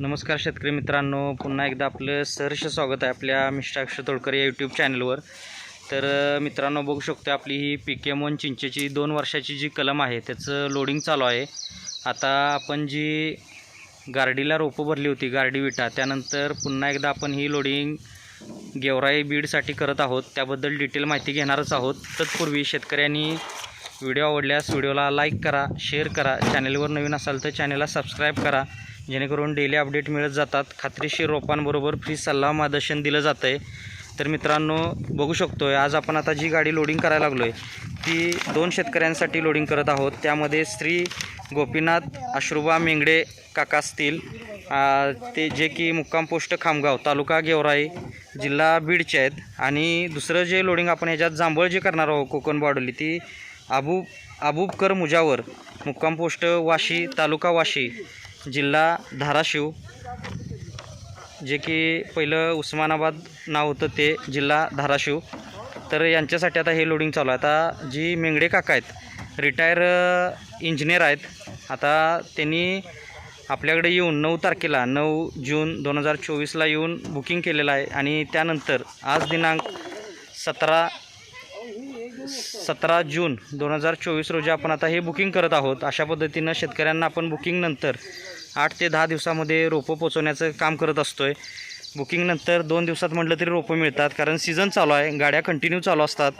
नमस्कार शेतकरी मित्रांनो पुन्हा एकदा आपलं सहर्ष स्वागत आहे आपल्या मिष्टाक्ष तोडकर या यूट्यूब चॅनलवर तर मित्रांनो बघू शकतो आपली ही पी के मोन चिंचेची दोन वर्षाची जी कलम आहे त्याचं लोडिंग चालू आहे. आता आपण जी गार्डीला रोपं भरली होती गार्डी विटा त्यानंतर पुन्हा एकदा आपण ही लोडिंग गेवराई बीडसाठी करत आहोत. त्याबद्दल डिटेल माहिती घेणारच आहोत. तत्पूर्वी शेतकऱ्यांनी व्हिडिओ आवडल्यास व्हिडिओला लाईक करा शेअर करा. चॅनलवर नवीन असाल तर चॅनलला सबस्क्राईब करा. जेणेकरून डेली अपडेट मिळत जातात. खात्रीशीर रोपांबरोबर फ्री सल्ला मार्गदर्शन दिलं जातं आहे तर मित्रांनो बघू शकतो आहे आज आपण आता जी गाडी लोडिंग करायला लागलो आहे ती दोन शेतकऱ्यांसाठी लोडिंग करत आहोत. त्यामध्ये श्री गोपीनाथ अश्रुबा मेंगडे काका असतील ते जे की मुक्काम पोस्ट खामगाव तालुका गेवराई जिल्हा बीडचे आहेत. आणि दुसरं जे लोडिंग आपण ह्याच्यात जांभळ जे करणार आहोत कोकण बॉडली ती आबू आबूबकर मुजावर मुक्काम पोस्ट वाशी तालुका वाशी जिल्हा धाराशिव जे की पहिलं उस्मानाबाद नाव होतं ते जिल्हा धाराशिव. तर यांच्यासाठी आता हे लोडिंग चालू आहे. आता जी मेंगडे काका आहेत रिटायर इंजिनियर आहेत आता त्यांनी आपल्याकडे येऊन नऊ तारखेला नऊ जून दोन हजार चोवीसला येऊन बुकिंग केलेलं आहे. आणि त्यानंतर आज दिनांक सतरा सतरा जून दोन हजार चोवीस रोजी आपण आता हे बुकिंग करत आहोत. अशा पद्धतीनं शेतकऱ्यांना आपण बुकिंगनंतर आठ ते दहा दिवसामध्ये रोपं पोचवण्याचं काम करत असतो आहे बुकिंगनंतर दोन दिवसात म्हटलं तरी रोपं मिळतात कारण सीझन चालू आहे गाड्या कंटिन्यू चालू असतात.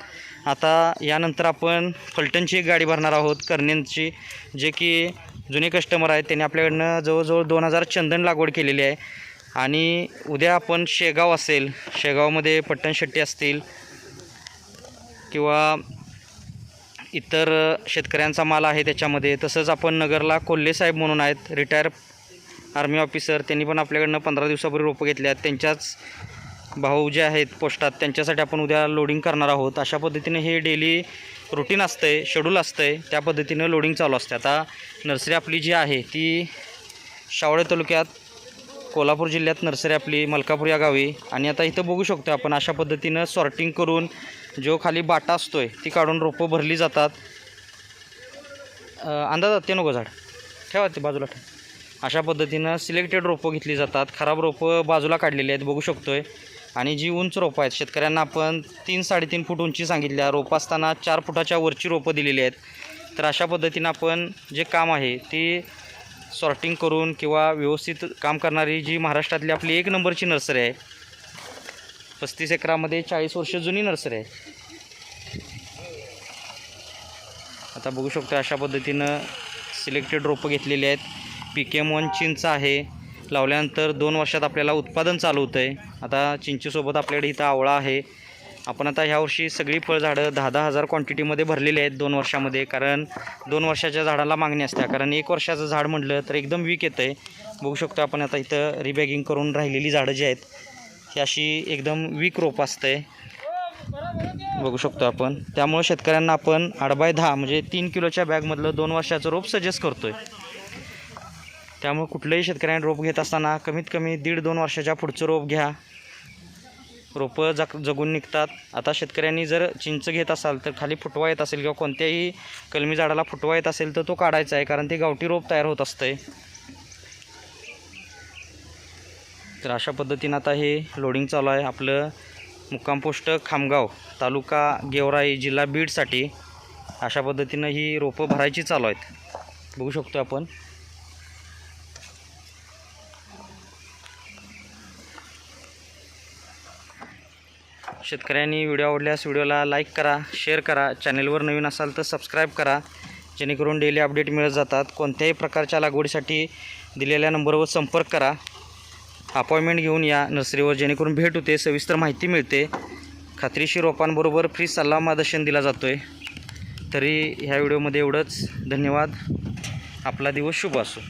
आता यानंतर आपण फलटणची एक गाडी भरणार आहोत कर्णेंची जे की जुने कस्टमर आहेत त्यांनी आपल्याकडनं जवळजवळ दोन हजार चंदन लागवड केलेली आहे. आणि उद्या आपण शेगाव असेल शेगावमध्ये पट्टणशेट्टी असतील किंवा इतर शेतकऱ्यांचा माल आहे त्याच्यामध्ये तसंच आपण नगरला कोल्हे साहेब म्हणून आहेत रिटायर आर्मी ऑफिसर त्यांनी पण आपल्याकडनं पंधरा दिवसापूर्वी रोपं घेतली आहेत त्यांच्याच भाऊ जे आहेत पोस्टात त्यांच्यासाठी आपण उद्या लोडिंग करणार आहोत. अशा पद्धतीने हे डेली रुटीन असतं आहे शेड्यूल असतं आहे त्या पद्धतीनं लोडिंग चालू असते आता नर्सरी आपली जी आहे ती शावळे तालुक्यात कोल्हापूर जिल्ह्यात नर्सरी आपली मलकापूर या गावी. आणि आता इथं बघू शकतो आपण अशा पद्धतीनं सॉर्टिंग करून जो खाली बाटा असतोय ती काढून रोपं भरली जातात. अं, अंदाजात ते नको झाड. ठेवा ते बाजूला ठेवा. अशा पद्धतीनं सिलेक्टेड रोपं घेतली जातात. खराब रोपं बाजूला काढलेली आहेत बघू शकतो आहे आणि जी उंच रोपं आहेत शेतकऱ्यांना आपण तीन साडेतीन फूट उंची सांगितल्या. रोपं असताना चार फुटाच्या वरची रोपं दिलेली आहेत. तर अशा पद्धतीनं आपण जे काम आहे ती सॉर्टिंग करून किंवा व्यवस्थित काम करणारी जी महाराष्ट्रातली आपली एक नंबरची नर्सरी आहे पस्तीस एकरामध्ये चाळीस वर्ष जुनी नर्सरी आहे. आता बघू शकतो अशा पद्धतीनं सिलेक्टेड रोपं घेतलेली आहेत. पी के वन चिंच आहे. लावल्यानंतर दोन वर्षात आपल्याला उत्पादन चालू होतं आहे आता चिंचेसोबत आपल्याकडे इथं आवळा आहे. आपण आता ह्या वर्षी सगळी फळझाडं दहा दहा हजार क्वांटिटीमध्ये भरलेली आहेत दोन वर्षामध्ये. कारण दोन वर्षाच्या झाडाला मागणी असते. कारण एक वर्षाचं झाड म्हटलं तर एकदम वीक येतं आहे बघू शकतो आपण आता इथं रिबॅगिंग करून राहिलेली झाडं जी आहेत ही अशी एकदम वीक रोप असते. बघू शकतो आपण. त्यामुळे शेतकऱ्यांना आपण आठ बाय दहा म्हणजे तीन किलोच्या बॅगमधलं दोन वर्षाचं रोप सजेस्ट करतो आहे त्यामुळे कुठलंही शेतकऱ्यांनी रोप घेत असताना कमीत कमी दीड दोन वर्षाच्या पुढचं रोप घ्या. रोपं जग जगून निघतात. आता शेतकऱ्यांनी जर चिंच घेत असाल तर खाली फुटवा येत असेल किंवा कोणत्याही कलमी झाडाला फुटवा येत असेल तर तो काढायचा आहे कारण ते गावठी रोप तयार होत असतं आहे तर अशा पद्धतीनं आता हे लोडिंग चालू आहे. आपलं मुक्काम पोस्ट खामगाव तालुका गेवराई जिल्हा बीडसाठी अशा पद्धतीनं ही रोपं भरायची चालू आहेत. बघू शकतो आपण. शेतकऱ्यांनी व्हिडिओ आवडल्यास व्हिडिओला लाईक करा शेअर करा. चॅनलवर नवीन असाल तर सबस्क्राईब करा. जेणेकरून डेली अपडेट मिळत जातात. कोणत्याही प्रकारच्या लागवडीसाठी दिलेल्या नंबरवर संपर्क करा. अपॉइंटमेंट घेऊन या नर्सरीवर जेणेकरून भेट होते सविस्तर माहिती मिळते. खात्रीशीर रोपांबरोबर फ्री सल्ला मार्गदर्शन दिला जातो आहे तरी ह्या व्हिडिओमध्ये एवढंच. धन्यवाद. आपला दिवस शुभ असो.